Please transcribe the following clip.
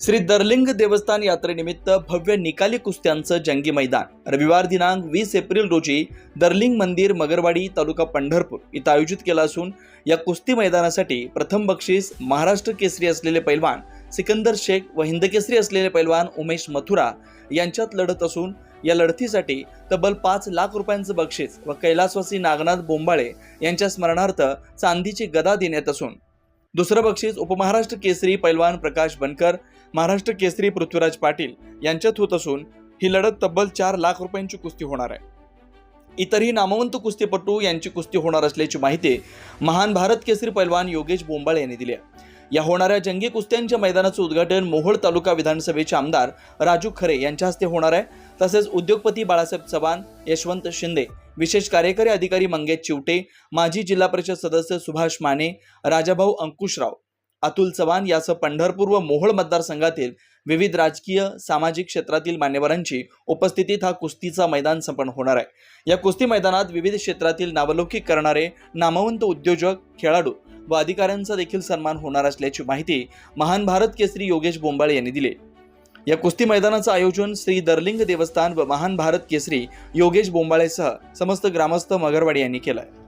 श्री दर्लिंग देवस्थान यात्रेनिमित्त भव्य निकाली कुस्त्यांचं जंगी मैदान. रविवार दिनांक वीस एप्रिल रोजी दर्लिंग मंदिर मगरवाडी तालुका पंढरपूर इथं आयोजित केलं असून या कुस्ती मैदानासाठी प्रथम बक्षीस महाराष्ट्र केसरी असलेले पैलवान सिकंदर शेख व हिंदकेसरी असलेले पैलवान उमेश मथुरा यांच्यात लढत असून या लढतीसाठी तब्बल पाच लाख रुपयांचं बक्षीस व कैलासवासी नागनाथ बोंबाळे यांच्या स्मरणार्थ चांदीची गदा देण्यात असून. दुसरं बक्षीस उपमहाराष्ट्र केसरी पैलवान प्रकाश बनकर महाराष्ट्र केसरी पृथ्वीराज पाटील यांच्यात होत असून ही लढत तब्बल चार लाख रुपयांची कुस्ती होणार आहे. इतरही नामवंत कुस्तीपटू यांची कुस्ती होणार असल्याची माहिती महान भारत केसरी पैलवान योगेश बोंबाळे यांनी दिली आहे. या होणाऱ्या जंगी कुस्त्यांच्या मैदानाचं उद्घाटन मोहोळ तालुका विधानसभेचे आमदार राजू खरे यांच्या हस्ते होणार आहे. तसेच उद्योगपती बाळासाहेब चव्हाण यशवंत शिंदे विशेष कार्यकारी अधिकारी मंगेश चिवटे माजी जिल्हा परिषद सदस्य सुभाष माने राजाभाऊ अंकुशराव अतुल चव्हाण यासह पंढरपूर व मोहोळ मतदारसंघातील विविध राजकीय सामाजिक क्षेत्रातील मान्यवरांची उपस्थितीत हा कुस्तीचा मैदान संपन्न होणार आहे. या कुस्ती मैदानात विविध क्षेत्रातील नावलौकिक करणारे नामवंत उद्योजक खेळाडू व अधिकाऱ्यांचा देखील सन्मान होणार असल्याची माहिती महान भारत केसरी योगेश बोंबाळे यांनी दिली. या कुस्ती मैदानाचं आयोजन श्री दर्लिंग देवस्थान व महान भारत केसरी योगेश बोंबाळेसह समस्त ग्रामस्थ मगरवाडी यांनी केलं आहे